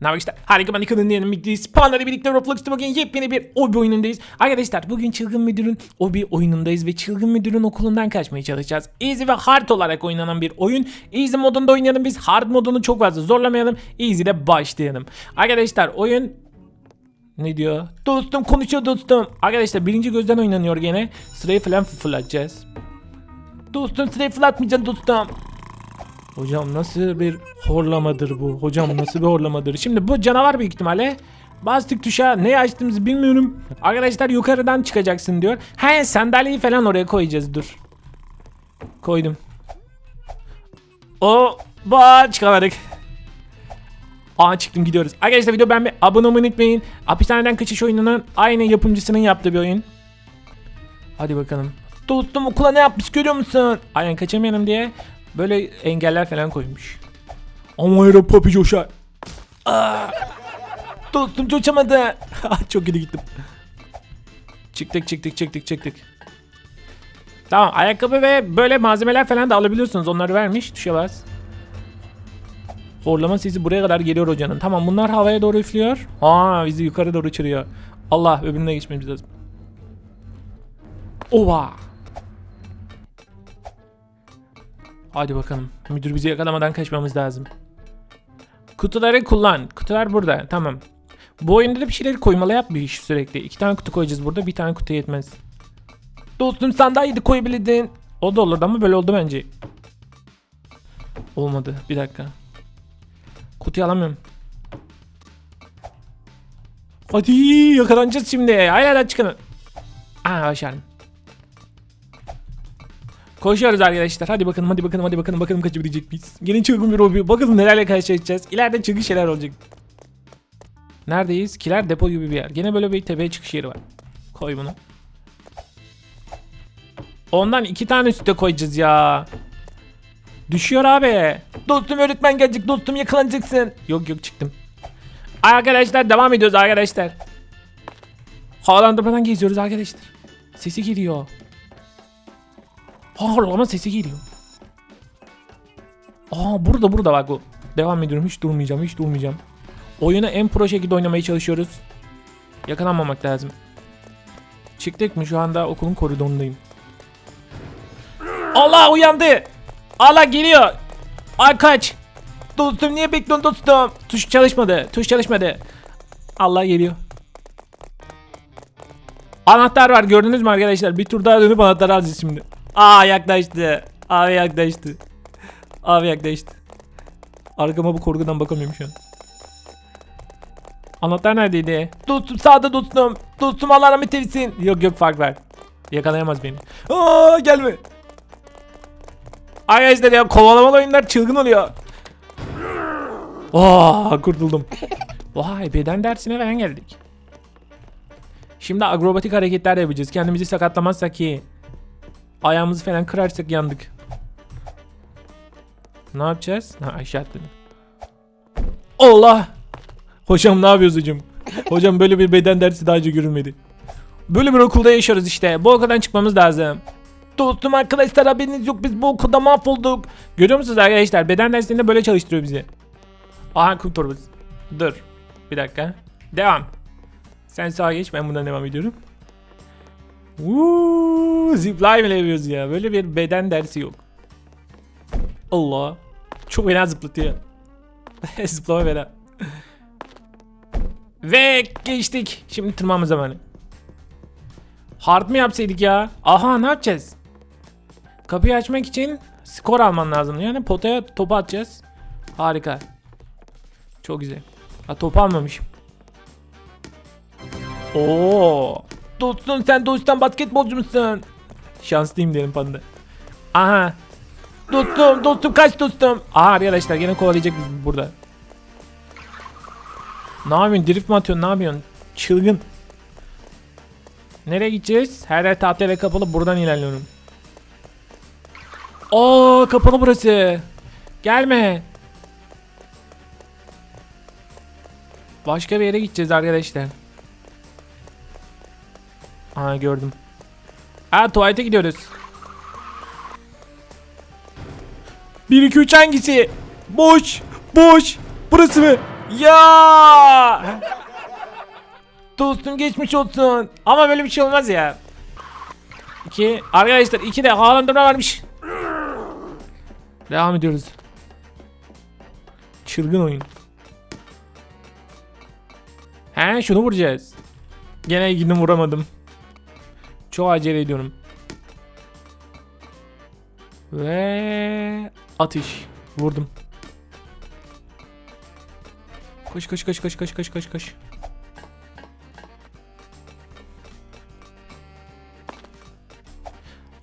Ne var işte harika ben kanalının yanına birlikteyiz. Panlarla birlikte Roblox'ta bugün yepyeni bir obi oyunundayız. Arkadaşlar bugün Çılgın Müdür'ün obi oyunundayız ve Çılgın Müdür'ün okulundan kaçmaya çalışacağız. Easy ve hard olarak oynanan bir oyun. Easy modunda oynayalım biz. Hard modunu çok fazla zorlamayalım. Easy'de başlayalım. Arkadaşlar oyun ne diyor? Dostum konuşuyor dostum. Arkadaşlar birinci gözden oynanıyor gene. Sırayı falan fırlatacağız. Dostum sırayı fırlatmayacaksın dostum. Hocam nasıl bir horlamadır bu? Hocam nasıl bir horlamadır? Şimdi bu canavar büyük ihtimalle. Bastık tuşa ne açtığımızı bilmiyorum. Arkadaşlar yukarıdan çıkacaksın diyor. He sandalyeyi falan oraya koyacağız dur. Koydum. O ba çıkamadık. Aa çıktım gidiyoruz. Arkadaşlar video bir abone olmayı unutmayın. Hapishaneden kaçış oyununun aynı yapımcısının yaptığı bir oyun. Hadi bakalım. Dostum okula ne yapmış görüyor musun? Aynen kaçamayalım diye böyle engeller falan koymuş. Ama yara papi coşar. Aa! Dostum coşamadı. Ah, Çok iyi gittim. Çıktık çıktık çıktık çıktık. Tamam ayakkabı ve böyle malzemeler falan da alabiliyorsunuz. Onları vermiş. Tuşa bas. Horlama sesi buraya kadar geliyor hocanın. Tamam bunlar havaya doğru üflüyor. Aa bizi yukarı doğru uçuruyor. Allah öbürüne geçmemiz lazım. Ova. Hadi bakalım. Müdür bizi yakalamadan kaçmamız lazım. Kutuları kullan. Kutular burada. Tamam. Bu oyunda da bir şeyleri koymalı yap bir iş sürekli. İki tane kutu koyacağız burada. Bir tane kutu yetmez. Dostum sandalyeyi de koyabilirdin. O da olurdu ama böyle oldu bence. Olmadı. Bir dakika. Kutuyu alamıyorum. Hadi yakalanacağız şimdi. Hadi çıkın. Aa başardım. Koşuyoruz arkadaşlar. Hadi bakalım hadi bakalım hadi bakalım bakalım kaçabilecek miyiz? Gelin çılgın bir hobi. Bakalım nelerle karşılaşacağız. İleride çılgın şeyler olacak. Neredeyiz? Kiler depo gibi bir yer. Gene böyle bir tepeye çıkış yeri var. Koy bunu. Ondan iki tane üstte koyacağız ya. Düşüyor abi. Dostum öğretmen gelecek. Dostum yakalanacaksın. Yok yok çıktım. Arkadaşlar devam ediyoruz arkadaşlar. Havalandırmadan geziyoruz arkadaşlar. Sesi geliyor. Horlama sesi geliyor. Aa burada burada bak o. Devam ediyorum hiç durmayacağım hiç durmayacağım. Oyunu en pro şekilde oynamaya çalışıyoruz. Yakalanmamak lazım. Çıktık mı şu anda okulun koridorundayım. Allah uyandı. Allah geliyor. Ay kaç. Dostum niye bekliyorsun dostum? Tuş çalışmadı. Tuş çalışmadı. Allah geliyor. Anahtar var gördünüz mü arkadaşlar? Bir tur daha dönüp anahtarı alacağız şimdi. Aa yaklaştı. Abi yaklaştı. Abi yaklaştı. Arkama bu korkudan bakamıyorum şu an. Anahtar neredeydi? Dostum sağda dostum. Dostum Allah rahmet eylesin. Yok yok fark var. Yakalayamaz beni. Aa gelme. Arkadaşlar ya kovalamalı oyunlar çılgın oluyor. Aa kurtuldum. Vay beden dersine falan geldik. Şimdi akrobatik hareketler yapacağız. Kendimizi sakatlamazsak iyi. Ayağımızı falan kırarsak yandık. Ne yapacağız? Ha aşağı atladım. Allah! Hocam ne yapıyoruz hocam? Hocam böyle bir beden dersi daha önce görülmedi. Böyle bir okulda yaşıyoruz işte. Bu okuldan çıkmamız lazım. Dostum arkadaşlar haberiniz yok biz bu okulda mahvolduk. Görüyor musunuz arkadaşlar? Beden dersinde böyle çalıştırıyor bizi. Aha kum torbası. Dur. Bir dakika. Devam. Sen sağa geç ben bundan devam ediyorum. Wuuu zipline bile yapıyoruz ya. Böyle bir beden dersi yok. Allah. Çok fena zıplatıyor. Zıplama fena. Ve geçtik. Şimdi tırmanma zamanı. Hard mı yapsaydık ya? Aha ne yapacağız? Kapıyı açmak için skor alman lazım. Yani potaya topu atacağız. Harika. Çok güzel. Ha topu almamışım. Oo. Dostum sen doğuştan basketbolcu musun? Şanslıyım diyelim panda. Aha. Dostum dostum kaç dostum. Aha arkadaşlar gene kovalayacak bizi burada. Ne yapıyorsun? Drift mi atıyorsun? Ne yapıyorsun? Çılgın. Nereye gideceğiz? Her yer tahta ve kapalı. Buradan ilerliyorum. Aa kapalı burası. Gelme. Başka bir yere gideceğiz arkadaşlar. Aa gördüm. Aa tuvalete gidiyoruz. 1 2 3 hangisi? Boş. Boş. Burası mı? Ya! Dostum geçmiş olsun. Ama böyle bir şey olmaz ya. İki. Arkadaşlar iki de havalandırma varmış. Devam ediyoruz. Çılgın oyun. He şunu vuracağız. Gene gidin vuramadım. Çok acele ediyorum. Ve atış. Vurdum. Koş koş koş koş koş koş koş koş.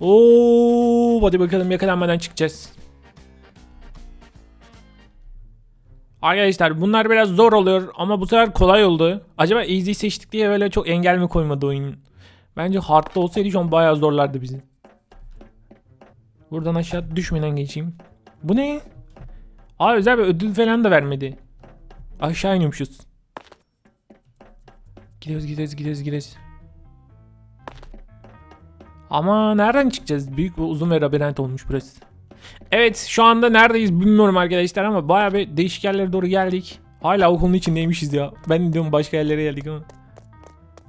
Oo, hadi bakalım yakalanmadan çıkacağız. Arkadaşlar bunlar biraz zor oluyor ama bu sefer kolay oldu. Acaba easy seçtik diye böyle çok engel mi koymadı oyun? Bence hard'da olsaydı şu an bayağı zorlardı bizi. Buradan aşağı düşmeden geçeyim. Bu ne? Aa özel bir ödül falan da vermedi. Aşağı iniyormuşuz. Gidiyoruz gidiyoruz gidiyoruz gidiyoruz. Ama nereden çıkacağız? Büyük ve uzun ve labirent olmuş burası. Evet şu anda neredeyiz bilmiyorum arkadaşlar ama bayağı bir değişik yerlere doğru geldik. Hala okulun içindeymişiz ya. Ben diyorum başka yerlere geldik ama.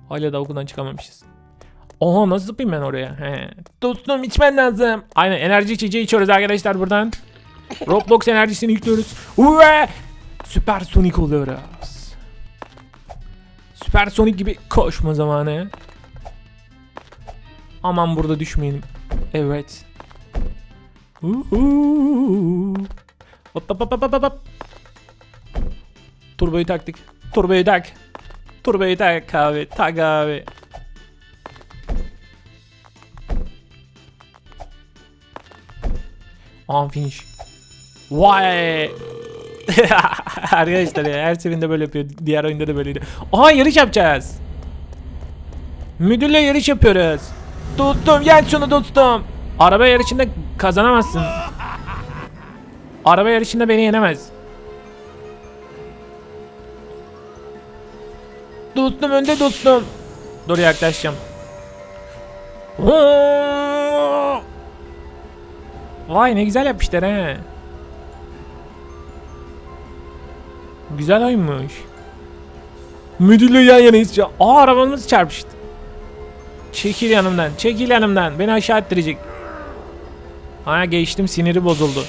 Hala da okuldan çıkamamışız. Oha nasıl zıplayayım ben oraya? He. Dostum içmen lazım. Aynen enerji içeceği içiyoruz arkadaşlar buradan. Roblox enerjisini yüklüyoruz. Ve süper sonik oluyoruz. Süper sonik gibi koşma zamanı. Aman burada düşmeyelim. Evet. Uhu. Hop hop hop hop hop hop. Turboyu taktık. Turboyu tak. Turboyu tak abi. Tak abi. On finish. Vay. Arkadaşlar ya her seferinde böyle yapıyor. Diğer oyunda da böyleydi. Aha yarış yapacağız. Müdürle yarış yapıyoruz. Dostum gel şunu dostum. Araba yarışında kazanamazsın. Araba yarışında beni yenemez. Dostum önde dostum. Dur yaklaşacağım. Oo! Vay ne güzel yapmışlar he. Güzel oyunmuş. Müdürle yan yanayız. ya. Aa arabamız çarpıştı. Çekil yanımdan. Çekil yanımdan. Beni aşağı ettirecek. Ha geçtim siniri bozuldu.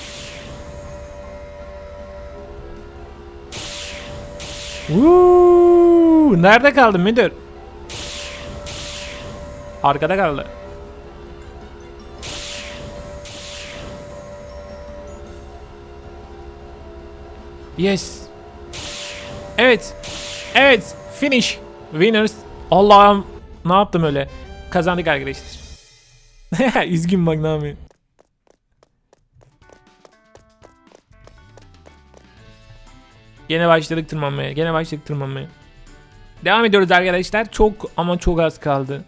Uuu, nerede kaldın müdür? Arkada kaldı. Yes. Evet. Evet. Finish. Winners. Allah'ım. Ne yaptım öyle? Kazandık arkadaşlar. Üzgün yapayım. Gene başladık tırmanmaya. Gene başladık tırmanmaya. Devam ediyoruz arkadaşlar. Çok ama çok az kaldı.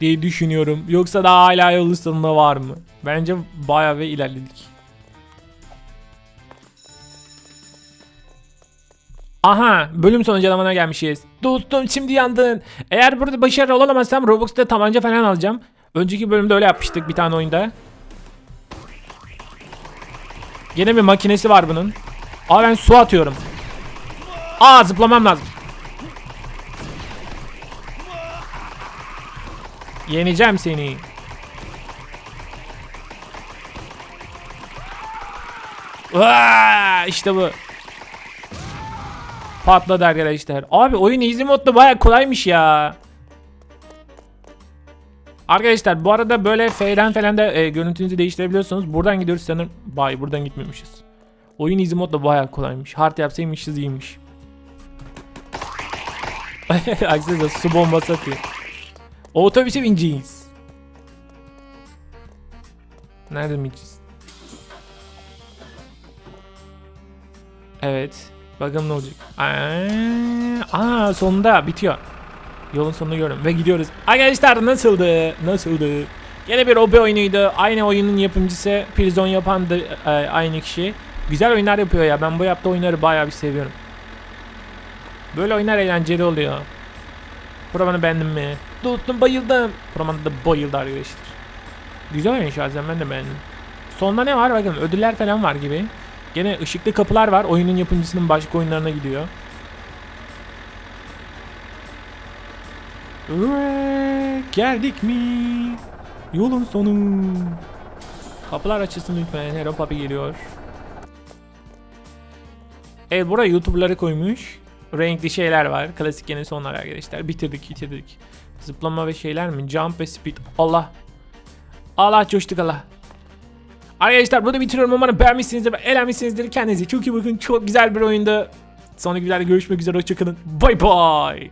Diye düşünüyorum. Yoksa daha hala yol sonunda var mı? Bence bayağı ve ilerledik. Aha bölüm sonu canamana gelmişiz. Dostum şimdi yandın. Eğer burada başarılı olamazsam Robux'ta tabanca falan alacağım. Önceki bölümde öyle yapmıştık bir tane oyunda. Yine bir makinesi var bunun. Aa ben su atıyorum. Aa zıplamam lazım. Yeneceğim seni. Aa, işte bu. Patladı arkadaşlar. Abi oyun easy modda baya kolaymış ya. Arkadaşlar bu arada böyle F'den falan da e, görüntünüzü değiştirebiliyorsunuz. Buradan gidiyoruz sanırım. Bay buradan gitmemişiz. Oyun easy modda baya kolaymış. Hard yapsaymışız iyiymiş. Aksine su bombası atıyor. Otobüse bineceğiz. Nerede bineceğiz? Evet. Bakalım ne olacak. Aa, sonunda bitiyor. Yolun sonunu gördüm ve gidiyoruz. Arkadaşlar nasıldı? Nasıldı? Yine bir OB oyunuydu. Aynı oyunun yapımcısı Prison yapan da e, aynı kişi. Güzel oyunlar yapıyor ya. Ben bu yaptığı oyunları bayağı bir seviyorum. Böyle oyunlar eğlenceli oluyor. Programını beğendin mi? Dostum bayıldım. Programda da bayıldı arkadaşlar. Güzel oyun şahsen ben de beğendim. Sonunda ne var bakalım ödüller falan var gibi. Gene ışıklı kapılar var. Oyunun yapımcısının başka oyunlarına gidiyor. Ve geldik mi? Yolun sonu. Kapılar açılsın lütfen. Hero Papi geliyor. Evet buraya YouTuber'ları koymuş. Renkli şeyler var. Klasik yeni sonlar arkadaşlar. Bitirdik bitirdik. Zıplama ve şeyler mi? Jump ve speed. Allah. Allah coştuk Allah. Arkadaşlar burada bitiriyorum. Umarım beğenmişsinizdir ve eğlenmişsinizdir. Kendinize çok iyi bakın. Çok güzel bir oyunda. Sonraki videoda görüşmek üzere. Hoşçakalın. Bye bye.